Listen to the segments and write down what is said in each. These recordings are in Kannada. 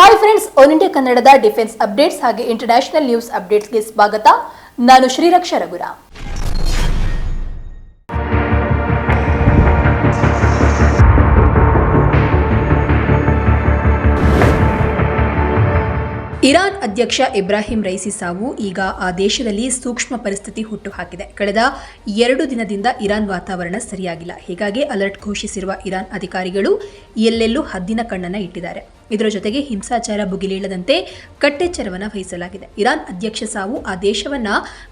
ಹಾಯ್ ಫ್ರೆಂಡ್ಸ್ ಆಲ್ ಇಂಡಿಯಾ ಕನ್ನಡದ ಡಿಫೆನ್ಸ್ ಅಪ್ಡೇಟ್ಸ್ ಹಾಗೆ ಇಂಟರ್ನ್ಯಾಷನಲ್ ನ್ಯೂಸ್ ಅಪ್ಡೇಟ್ಸ್ಗೆ ಸ್ವಾಗತ. ನಾನು ಶ್ರೀರಕ್ಷ ರಘುರಾಮ್ ಇರಾನ್ ಅಧ್ಯಕ್ಷ ಇಬ್ರಾಹಿಂ ರೈಸಿ ಸಾವು ಈಗ ಆ ದೇಶದಲ್ಲಿ ಸೂಕ್ಷ್ಮ ಪರಿಸ್ಥಿತಿ ಹುಟ್ಟುಹಾಕಿದೆ. ಕಳೆದ ಎರಡು ದಿನದಿಂದ ಇರಾನ್ ವಾತಾವರಣ ಸರಿಯಾಗಿಲ್ಲ. ಹೀಗಾಗಿ ಅಲರ್ಟ್ ಘೋಷಿಸಿರುವ ಇರಾನ್ ಅಧಿಕಾರಿಗಳು ಎಲ್ಲೆಲ್ಲೂ ಹದ್ದಿನ ಕಣ್ಣನ್ನು ಇಟ್ಟಿದ್ದಾರೆ. ಇದರ ಜೊತೆಗೆ ಹಿಂಸಾಚಾರ ಭುಗಿಲೀಳದಂತೆ ಕಟ್ಟೆಚ್ಚರವನ್ನು ವಹಿಸಲಾಗಿದೆ. ಇರಾನ್ ಅಧ್ಯಕ್ಷ ಸಾವು ಆ ದೇಶವನ್ನ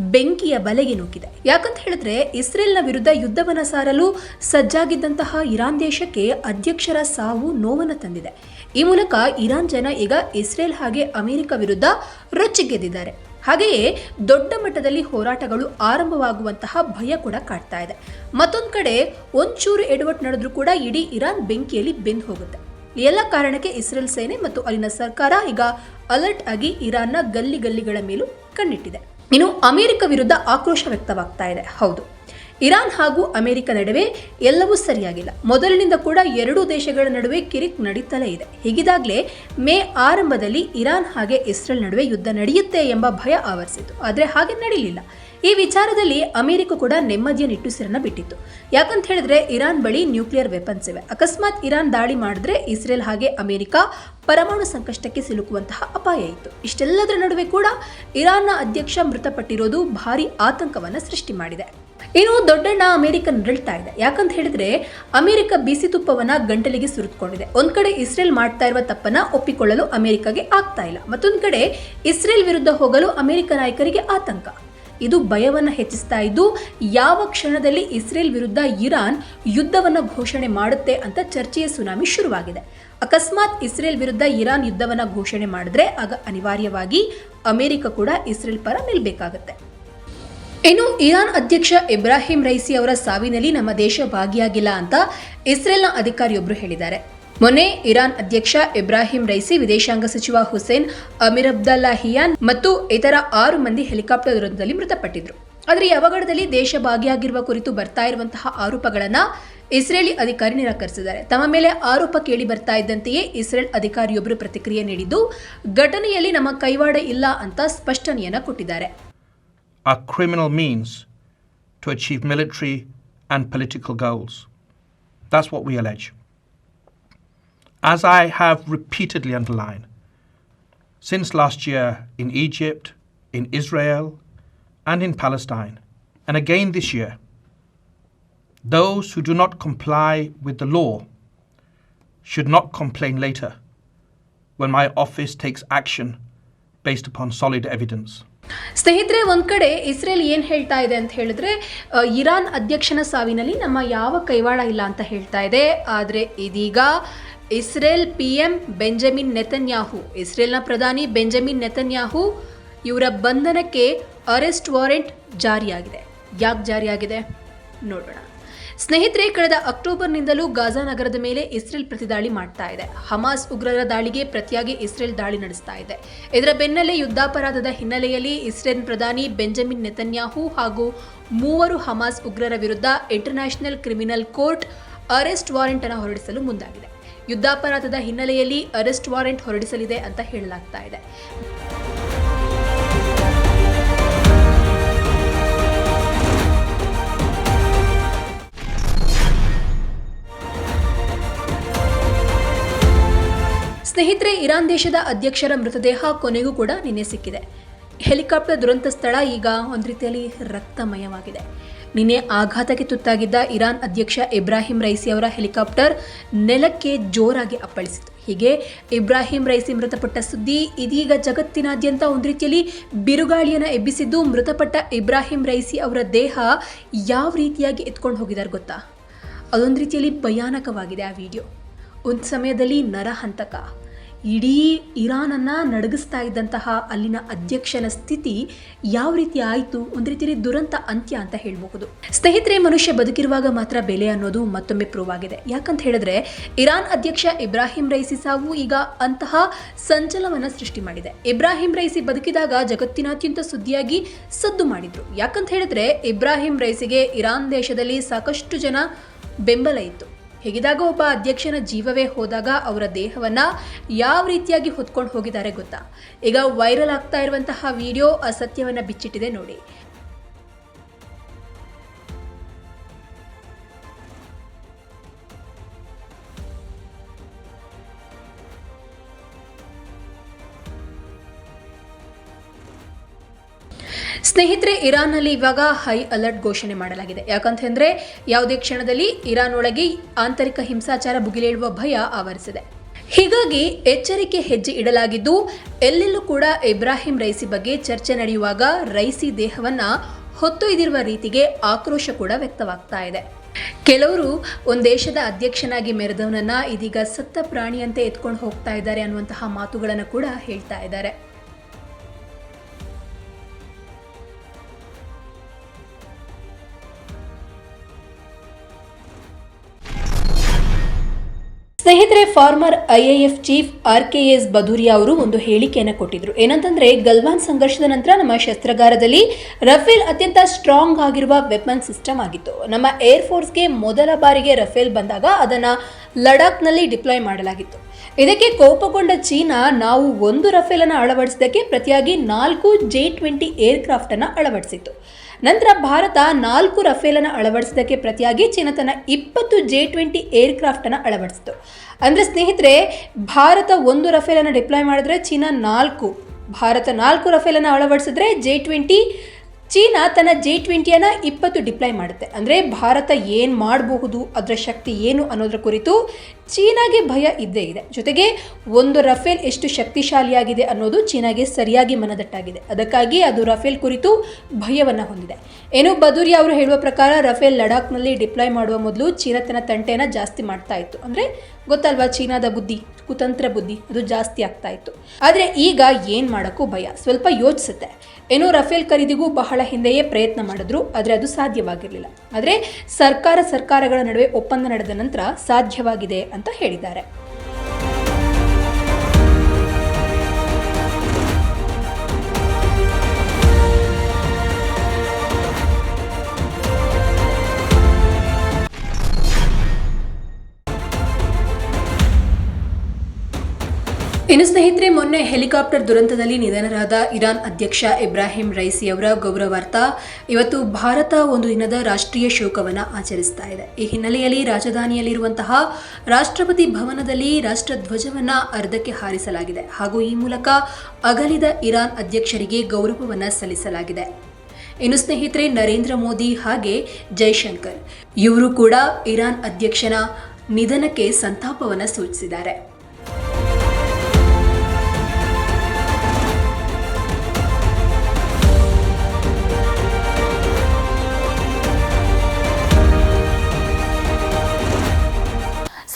ಬೆಂಕಿಯ ಬಲೆಗೆ ನೂಕಿದೆ ಯಾಕಂತ ಹೇಳಿದ್ರೆ ಇಸ್ರೇಲ್ನ ವಿರುದ್ಧ ಯುದ್ಧವನ್ನ ಸಾರಲು ಸಜ್ಜಾಗಿದ್ದಂತಹ ಇರಾನ್ ದೇಶಕ್ಕೆ ಅಧ್ಯಕ್ಷರ ಸಾವು ನೋವನ್ನು ತಂದಿದೆ. ಈ ಮೂಲಕ ಇರಾನ್ ಜನ ಈಗ ಇಸ್ರೇಲ್ ಹಾಗೆ ಅಮೆರಿಕ ವಿರುದ್ಧ ರೊಚ್ಚಿಗೆದ್ದಿದ್ದಾರೆ. ಹಾಗೆಯೇ ದೊಡ್ಡ ಮಟ್ಟದಲ್ಲಿ ಹೋರಾಟಗಳು ಆರಂಭವಾಗುವಂತಹ ಭಯ ಕೂಡ ಕಾಡ್ತಾ ಇದೆ. ಮತ್ತೊಂದು ಕಡೆ ಒಂಚೂರು ಎಡವಟ್ಟು ನಡೆದ್ರೂ ಕೂಡ ಇಡೀ ಇರಾನ್ ಬೆಂಕಿಯಲ್ಲಿ ಬೆಂದು ಹೋಗುತ್ತೆ. ಎಲ್ಲ ಕಾರಣಕ್ಕೆ ಇಸ್ರೇಲ್ ಸೇನೆ ಮತ್ತು ಅಲ್ಲಿನ ಸರ್ಕಾರ ಈಗ ಅಲರ್ಟ್ ಆಗಿ ಇರಾನ್ನ ಗಲ್ಲಿ ಗಲ್ಲಿಗಳ ಮೇಲೂ ಕಣ್ಣಿಟ್ಟಿದೆ. ಇನ್ನು ಅಮೆರಿಕ ವಿರುದ್ಧ ಆಕ್ರೋಶ ವ್ಯಕ್ತವಾಗ್ತಾ ಇದೆ. ಹೌದು. ಇರಾನ್ ಹಾಗೂ ಅಮೆರಿಕ ನಡುವೆ ಎಲ್ಲವೂ ಸರಿಯಾಗಿಲ್ಲ. ಮೊದಲಿನಿಂದ ಕೂಡ ಎರಡೂ ದೇಶಗಳ ನಡುವೆ ಕಿರಿಕ್ ನಡೀತಲೇ ಇದೆ. ಹೀಗಿದಾಗಲೇ ಮೇ ಆರಂಭದಲ್ಲಿ ಇರಾನ್ ಹಾಗೆ ಇಸ್ರೇಲ್ ನಡುವೆ ಯುದ್ಧ ನಡೆಯುತ್ತೆ ಎಂಬ ಭಯ ಆವರಿಸಿತು ಆದರೆ ಹಾಗೆ ನಡೀಲಿಲ್ಲ. ಈ ವಿಚಾರದಲ್ಲಿ ಅಮೆರಿಕ ಕೂಡ ನೆಮ್ಮದಿಯ ನಿಟ್ಟುಸಿರನ್ನ ಬಿಟ್ಟಿತ್ತು. ಯಾಕಂತ ಹೇಳಿದ್ರೆ ಇರಾನ್ ಬಳಿ ನ್ಯೂಕ್ಲಿಯರ್ ವೆಪನ್ಸ್ ಇವೆ. ಅಕಸ್ಮಾತ್ ಇರಾನ್ ದಾಳಿ ಮಾಡಿದ್ರೆ ಇಸ್ರೇಲ್ ಹಾಗೆ ಅಮೆರಿಕ ಪರಮಾಣು ಸಂಕಷ್ಟಕ್ಕೆ ಸಿಲುಕುವಂತಹ ಅಪಾಯ ಇತ್ತು. ಇಷ್ಟೆಲ್ಲದರ ನಡುವೆ ಕೂಡ ಇರಾನ್ನ ಅಧ್ಯಕ್ಷ ಮೃತಪಟ್ಟಿರೋದು ಭಾರಿ ಆತಂಕವನ್ನ ಸೃಷ್ಟಿ ಮಾಡಿದೆ. ಇನ್ನು ದೊಡ್ಡಣ್ಣ ಅಮೆರಿಕ ನರಳ್ತಾ ಇದೆ. ಯಾಕಂತ ಹೇಳಿದ್ರೆ ಅಮೆರಿಕ ಬಿಸಿ ತುಪ್ಪವನ್ನ ಗಂಟಲಿಗೆ ಸುರಿದುಕೊಂಡಿದೆ. ಒಂದ್ ಕಡೆ ಇಸ್ರೇಲ್ ಮಾಡ್ತಾ ಇರುವ ತಪ್ಪನ್ನ ಒಪ್ಪಿಕೊಳ್ಳಲು ಅಮೆರಿಕಗೆ ಆಗ್ತಾ ಇಲ್ಲ. ಮತ್ತೊಂದ್ ಕಡೆ ಇಸ್ರೇಲ್ ವಿರುದ್ಧ ಹೋಗಲು ಅಮೆರಿಕ ನಾಯಕರಿಗೆ ಆತಂಕ. ಇದು ಭಯವನ್ನು ಹೆಚ್ಚಿಸ್ತಾ ಇದ್ದು, ಯಾವ ಕ್ಷಣದಲ್ಲಿ ಇಸ್ರೇಲ್ ವಿರುದ್ಧ ಇರಾನ್ ಯುದ್ಧವನ್ನು ಘೋಷಣೆ ಮಾಡುತ್ತೆ ಅಂತ ಚರ್ಚೆಯ ಸುನಾಮಿ ಶುರುವಾಗಿದೆ. ಅಕಸ್ಮಾತ್ ಇಸ್ರೇಲ್ ವಿರುದ್ಧ ಇರಾನ್ ಯುದ್ಧವನ್ನು ಘೋಷಣೆ ಮಾಡಿದ್ರೆ ಆಗ ಅನಿವಾರ್ಯವಾಗಿ ಅಮೆರಿಕ ಕೂಡ ಇಸ್ರೇಲ್ ಪರ ನಿಲ್ಬೇಕಾಗತ್ತೆ. ಇನ್ನು ಇರಾನ್ ಅಧ್ಯಕ್ಷ ಇಬ್ರಾಹಿಂ ರೈಸಿ ಅವರ ಸಾವಿನಲ್ಲಿ ನಮ್ಮ ದೇಶ ಭಾಗಿಯಾಗಿಲ್ಲ ಅಂತ ಇಸ್ರೇಲ್ನ ಅಧಿಕಾರಿಯೊಬ್ಬರು ಹೇಳಿದ್ದಾರೆ. ಮೊನ್ನೆ ಇರಾನ್ ಅಧ್ಯಕ್ಷ ಇಬ್ರಾಹಿಂ ರೈಸಿ ವಿದೇಶಾಂಗ ಸಚಿವ ಹುಸೇನ್ ಅಮೀರ್ ಅಬ್ದಲ್ಲಾ ಹಿಯಾನ್ ಮತ್ತು ಇತರ ಆರು ಮಂದಿ ಹೆಲಿಕಾಪ್ಟರ್ ದುರಂತದಲ್ಲಿ ಮೃತಪಟ್ಟಿದ್ರು ಆದರೆ ಈ ಅವಘಡದಲ್ಲಿ ದೇಶ ಭಾಗಿಯಾಗಿರುವ ಕುರಿತು ಬರ್ತಾ ಇರುವಂತಹ ಆರೋಪಗಳನ್ನು ಇಸ್ರೇಲಿ ಅಧಿಕಾರಿ ನಿರಾಕರಿಸಿದ್ದಾರೆ ತಮ್ಮ ಮೇಲೆ ಆರೋಪ ಕೇಳಿ ಬರ್ತಾ ಇದ್ದಂತೆಯೇ ಇಸ್ರೇಲ್ ಅಧಿಕಾರಿಯೊಬ್ಬರು ಪ್ರತಿಕ್ರಿಯೆ ನೀಡಿದ್ದು, ಘಟನೆಯಲ್ಲಿ ನಮ್ಮ ಕೈವಾಡ ಇಲ್ಲ ಅಂತ ಸ್ಪಷ್ಟನೆಯನ್ನು ಕೊಟ್ಟಿದ್ದಾರೆ A criminal means to achieve military and political goals. That's what we allege. As I have repeatedly underlined, since last year in Egypt, in Israel, and in Palestine, and again this year, those who do not comply with the law should not complain later when my office takes action based upon solid evidence. ಸ್ನೇಹಿತರೆ, ಒಂದು ಕಡೆ ಇಸ್ರೇಲ್ ಏನು ಹೇಳ್ತಾ ಇದೆ ಅಂತ ಹೇಳಿದ್ರೆ ಇರಾನ್ ಅಧ್ಯಕ್ಷನ ಸಾವಿನಲ್ಲಿ ನಮ್ಮ ಯಾವ ಕೈವಾಡ ಇಲ್ಲ ಅಂತ ಹೇಳ್ತಾ ಇದೆ. ಆದ್ರೆ ಇದೀಗ Israel P M Benjamin Netanyahu, ಇಸ್ರೇಲ್ನ ಪ್ರಧಾನಿ ಬೆಂಜಮಿನ್ ನೆತನ್ಯಾಹು ಇವರ ಬಂಧನಕ್ಕೆ ಅರೆಸ್ಟ್ ವಾರೆಂಟ್ ಜಾರಿಯಾಗಿದೆ. ಯಾಕೆ ಜಾರಿಯಾಗಿದೆ? ನೋಡೋಣ. ಸ್ನೇಹಿತರೆ, ಕಳೆದ ಅಕ್ಟೋಬರ್ನಿಂದಲೂ ಗಾಜಾ ನಗರದ ಮೇಲೆ ಇಸ್ರೇಲ್ ಪ್ರತಿದಾಳಿ ಮಾಡ್ತಾ ಇದೆ. ಹಮಾಸ್ ಉಗ್ರರ ದಾಳಿಗೆ ಪ್ರತಿಯಾಗಿ ಇಸ್ರೇಲ್ ದಾಳಿ ನಡೆಸ್ತಾ ಇದೆ. ಇದರ ಬೆನ್ನಲ್ಲೇ ಯುದ್ಧಾಪರಾಧದ ಹಿನ್ನೆಲೆಯಲ್ಲಿ ಇಸ್ರೇಲ್ ಪ್ರಧಾನಿ ಬೆಂಜಮಿನ್ ನೆತನ್ಯಾಹು ಹಾಗೂ ಮೂವರು ಹಮಾಸ್ ಉಗ್ರರ ವಿರುದ್ಧ international criminal court arrest warrant ಅನ್ನು ಹೊರಡಿಸಲು ಮುಂದಾಗಿದೆ. ಯುದ್ಧಾಪರಾಧದ ಹಿನ್ನೆಲೆಯಲ್ಲಿ ಅರೆಸ್ಟ್ ವಾರೆಂಟ್ ಹೊರಡಿಸಲಿದೆ ಅಂತ ಹೇಳಲಾಗ್ತಾ ಇದೆ. ಸ್ನೇಹಿತರೆ, ಇರಾನ್ ದೇಶದ ಅಧ್ಯಕ್ಷರ ಮೃತದೇಹ ಕೊನೆಗೂ ಕೂಡ ನಿನ್ನೆ ಸಿಕ್ಕಿದೆ. ಹೆಲಿಕಾಪ್ಟರ್ ದುರಂತ ಸ್ಥಳ ಈಗ ಒಂದು ರೀತಿಯಲ್ಲಿ ರಕ್ತಮಯವಾಗಿದೆ. ನಿನ್ನೆ ಆಘಾತಕ್ಕೆ ತುತ್ತಾಗಿದ್ದ ಇರಾನ್ ಅಧ್ಯಕ್ಷ ಇಬ್ರಾಹಿಂ ರೈಸಿ ಅವರ ಹೆಲಿಕಾಪ್ಟರ್ ನೆಲಕ್ಕೆ ಜೋರಾಗಿ ಅಪ್ಪಳಿಸಿತು ಹೀಗೆ ಇಬ್ರಾಹಿಂ ರೈಸಿ ಮೃತಪಟ್ಟ ಸುದ್ದಿ ಇದೀಗ ಜಗತ್ತಿನಾದ್ಯಂತ ಒಂದು ರೀತಿಯಲ್ಲಿ ಬಿರುಗಾಳಿಯನ್ನು ಎಬ್ಬಿಸಿದ್ದು, ಮೃತಪಟ್ಟ ಇಬ್ರಾಹಿಂ ರೈಸಿ ಅವರ ದೇಹ ಯಾವ ರೀತಿಯಾಗಿ ಎತ್ಕೊಂಡು ಹೋಗಿದ್ದಾರೆ ಗೊತ್ತಾ? ಅದೊಂದು ರೀತಿಯಲ್ಲಿ ಭಯಾನಕವಾಗಿದೆ ಆ ವಿಡಿಯೋ. ಒಂದು ಸಮಯದಲ್ಲಿ ನರಹಂತಕ ಇಡೀ ಇರಾನನ್ನು ನಡಗಿಸ್ತಾ ಇದ್ದಂತಹ ಅಲ್ಲಿನ ಅಧ್ಯಕ್ಷನ ಸ್ಥಿತಿ ಯಾವ ರೀತಿ ಆಯಿತು, ಒಂದು ರೀತಿಯಲ್ಲಿ ದುರಂತ ಅಂತ್ಯ ಅಂತ ಹೇಳಬಹುದು. ಸ್ನೇಹಿತರೆ, ಮನುಷ್ಯ ಬದುಕಿರುವಾಗ ಮಾತ್ರ ಬೆಲೆ ಅನ್ನೋದು ಮತ್ತೊಮ್ಮೆ ಪ್ರೂವ್ ಆಗಿದೆ. ಯಾಕಂತ ಹೇಳಿದ್ರೆ, ಇರಾನ್ ಅಧ್ಯಕ್ಷ ಇಬ್ರಾಹಿಂ ರೈಸಿ ಸಾವು ಈಗ ಅಂತಹ ಸಂಚಲವನ್ನು ಸೃಷ್ಟಿ ಮಾಡಿದೆ. ಇಬ್ರಾಹಿಂ ರೈಸಿ ಬದುಕಿದಾಗ ಜಗತ್ತಿನಾದ್ಯಂತ ಸುದ್ದಿಯಾಗಿ ಸದ್ದು ಮಾಡಿದ್ರು. ಯಾಕಂತ ಹೇಳಿದ್ರೆ, ಇಬ್ರಾಹಿಂ ರೈಸಿಗೆ ಇರಾನ್ ದೇಶದಲ್ಲಿ ಸಾಕಷ್ಟು ಜನ ಬೆಂಬಲ ಇತ್ತು. ಹೀಗಿದಾಗ ಒಬ್ಬ ಅಧ್ಯಕ್ಷನ ಜೀವವೇ ಹೋದಾಗ ಅವರ ದೇಹವನ್ನ ಯಾವ ರೀತಿಯಾಗಿ ಹೊತ್ಕೊಂಡು ಹೋಗಿದ್ದಾರೆ ಗೊತ್ತಾ? ಈಗ ವೈರಲ್ ಆಗ್ತಾ ಇರುವಂತಹ ವಿಡಿಯೋ ಅಸತ್ಯವನ್ನು ಬಿಚ್ಚಿಟ್ಟಿದೆ ನೋಡಿ. ಸ್ನೇಹಿತರೆ, ಇರಾನ್ನಲ್ಲಿ ಇವಾಗ ಹೈ ಅಲರ್ಟ್ ಘೋಷಣೆ ಮಾಡಲಾಗಿದೆ. ಯಾಕಂತಂದ್ರೆ ಯಾವುದೇ ಕ್ಷಣದಲ್ಲಿ ಇರಾನ್ ಒಳಗೆ ಆಂತರಿಕ ಹಿಂಸಾಚಾರ ಭುಗಿಲೇಳುವ ಭಯ ಆವರಿಸಿದೆ. ಹೀಗಾಗಿ ಎಚ್ಚರಿಕೆ ಹೆಜ್ಜೆ ಇಡಲಾಗಿದ್ದು, ಎಲ್ಲೆಲ್ಲೂ ಕೂಡ ಇಬ್ರಾಹಿಂ ರೈಸಿ ಬಗ್ಗೆ ಚರ್ಚೆ ನಡೆಯುವಾಗ ರೈಸಿ ದೇಹವನ್ನ ಹೊತ್ತೊಯ್ದಿರುವ ರೀತಿಗೆ ಆಕ್ರೋಶ ಕೂಡ ವ್ಯಕ್ತವಾಗ್ತಾ ಇದೆ. ಕೆಲವರು, ಒಂದು ದೇಶದ ಅಧ್ಯಕ್ಷನಾಗಿ ಮೆರೆದವನನ್ನ ಇದೀಗ ಸತ್ತ ಪ್ರಾಣಿಯಂತೆ ಎತ್ಕೊಂಡು ಹೋಗ್ತಾ ಇದ್ದಾರೆ ಅನ್ನುವಂತಹ ಮಾತುಗಳನ್ನು ಕೂಡ ಹೇಳ್ತಾ ಇದ್ದಾರೆ. ಸ್ನೇಹಿತರೆ, former IAF chief R K S Bhadauria ಅವರು ಒಂದು ಹೇಳಿಕೆಯನ್ನು ಕೊಟ್ಟಿದ್ರು. ಏನಂತಂದ್ರೆ, ಗಲ್ವಾನ್ ಸಂಘರ್ಷದ ನಂತರ ನಮ್ಮ ಶಸ್ತ್ರಾಗಾರದಲ್ಲಿ ರಫೇಲ್ ಅತ್ಯಂತ ಸ್ಟ್ರಾಂಗ್ ಆಗಿರುವ ವೆಪನ್ ಸಿಸ್ಟಮ್ ಆಗಿತ್ತು. ನಮ್ಮ ಏರ್ ಫೋರ್ಸ್ಗೆ ಮೊದಲ ಬಾರಿಗೆ ರಫೇಲ್ ಬಂದಾಗ ಅದನ್ನ ಲಡಾಖ್ನಲ್ಲಿ ಡಿಪ್ಲಾಯ್ ಮಾಡಲಾಗಿತ್ತು. ಇದಕ್ಕೆ ಕೋಪಗೊಂಡ ಚೀನಾ, ನಾವು ಒಂದು ರಫೇಲ್ ಅನ್ನು ಅಳವಡಿಸಿದ್ದಕ್ಕೆ ಪ್ರತಿಯಾಗಿ ನಾಲ್ಕು ಜೆ ಟ್ವೆಂಟಿ ಏರ್ಕ್ರಾಫ್ಟ್ ಅನ್ನು ಅಳವಡಿಸಿತ್ತು. ನಂತರ ಭಾರತ ನಾಲ್ಕು ರಫೇಲನ್ನು ಅಳವಡಿಸಿದ್ದಕ್ಕೆ ಪ್ರತಿಯಾಗಿ ಚೀನಾ ತನ್ನ ಇಪ್ಪತ್ತು ಜೆ ಟ್ವೆಂಟಿ ಏರ್ಕ್ರಾಫ್ಟ್ ಅನ್ನು ಅಳವಡಿಸಿತು. ಅಂದರೆ ಸ್ನೇಹಿತರೆ, ಭಾರತ ಒಂದು ರಫೇಲನ್ನು ಡಿಪ್ಲಾಯ್ ಮಾಡಿದ್ರೆ ಚೀನಾ ನಾಲ್ಕು. ಭಾರತ ನಾಲ್ಕು ರಫೇಲನ್ನು ಅಳವಡಿಸಿದ್ರೆ ಜೆ ಟ್ವೆಂಟಿ ಚೀನಾ ತನ್ನ ಜೆ ಟ್ವೆಂಟಿಯನ್ನು ಇಪ್ಪತ್ತು ಡಿಪ್ಲಾಯ್ ಮಾಡುತ್ತೆ. ಅಂದರೆ ಭಾರತ ಏನು ಮಾಡಬಹುದು, ಅದರ ಶಕ್ತಿ ಏನು ಅನ್ನೋದರ ಕುರಿತು ಚೀನಾಗೆ ಭಯ ಇದ್ದೇ ಇದೆ. ಜೊತೆಗೆ ಒಂದು ರಫೇಲ್ ಎಷ್ಟು ಶಕ್ತಿಶಾಲಿಯಾಗಿದೆ ಅನ್ನೋದು ಚೀನಾಗೆ ಸರಿಯಾಗಿ ಮನದಟ್ಟಾಗಿದೆ. ಅದಕ್ಕಾಗಿ ಅದು ರಫೇಲ್ ಕುರಿತು ಭಯವನ್ನು ಹೊಂದಿದೆ. ಏನು ಬದುರಿ ಅವರು ಹೇಳುವ ಪ್ರಕಾರ ರಫೇಲ್ ಲಡಾಖ್ನಲ್ಲಿ ಡಿಪ್ಲಾಯ್ ಮಾಡುವ ಮೊದಲು ಚೀನಾ ತನ್ನ ತಂಟೆಯನ್ನು ಜಾಸ್ತಿ ಮಾಡ್ತಾ ಇತ್ತು. ಅಂದರೆ ಗೊತ್ತಲ್ವಾ? ಚೀನಾದ ಬುದ್ಧಿ, ಕುತಂತ್ರ ಬುದ್ಧಿ, ಅದು ಜಾಸ್ತಿ ಆಗ್ತಾ ಇತ್ತು. ಆದರೆ ಈಗ ಏನು ಮಾಡೋಕ್ಕೂ ಭಯ, ಸ್ವಲ್ಪ ಯೋಚಿಸುತ್ತೆ. ಏನೋ ರಫೇಲ್ ಖರೀದಿಗೂ ಬಹಳ ಹಿಂದೆಯೇ ಪ್ರಯತ್ನ ಮಾಡಿದ್ರು, ಆದರೆ ಅದು ಸಾಧ್ಯವಾಗಿರಲಿಲ್ಲ. ಆದರೆ ಸರ್ಕಾರ ಸರ್ಕಾರಗಳ ನಡುವೆ ಒಪ್ಪಂದ ನಡೆದ ನಂತರ ಸಾಧ್ಯವಾಗಿದೆ ಅಂತ ಹೇಳಿದ್ದಾರೆ. ಇನ್ನು ಸ್ನೇಹಿತರೆ, ಮೊನ್ನೆ ಹೆಲಿಕಾಪ್ಟರ್ ದುರಂತದಲ್ಲಿ ನಿಧನರಾದ ಇರಾನ್ ಅಧ್ಯಕ್ಷ ಇಬ್ರಾಹಿಂ ರೈಸಿ ಅವರ ಗೌರವಾರ್ಥ ಇವತ್ತು ಭಾರತ ಒಂದು ದಿನದ ರಾಷ್ಟ್ರೀಯ ಶೋಕವನ್ನು ಆಚರಿಸ್ತಾ ಇದೆ. ಈ ಹಿನ್ನೆಲೆಯಲ್ಲಿ ರಾಜಧಾನಿಯಲ್ಲಿರುವಂತಹ ರಾಷ್ಟ್ರಪತಿ ಭವನದಲ್ಲಿ ರಾಷ್ಟ್ರಧ್ವಜವನ್ನು ಅರ್ಧಕ್ಕೆ ಹಾರಿಸಲಾಗಿದೆ ಹಾಗೂ ಈ ಮೂಲಕ ಅಗಲಿದ ಇರಾನ್ ಅಧ್ಯಕ್ಷರಿಗೆ ಗೌರವವನ್ನು ಸಲ್ಲಿಸಲಾಗಿದೆ. ಇನ್ನು ಸ್ನೇಹಿತರೆ, ನರೇಂದ್ರ ಮೋದಿ ಹಾಗೆ ಜೈಶಂಕರ್. ಇವರು ಕೂಡ ಇರಾನ್ ಅಧ್ಯಕ್ಷನ ನಿಧನಕ್ಕೆ ಸಂತಾಪವನ್ನು ಸೂಚಿಸಿದ್ದಾರೆ.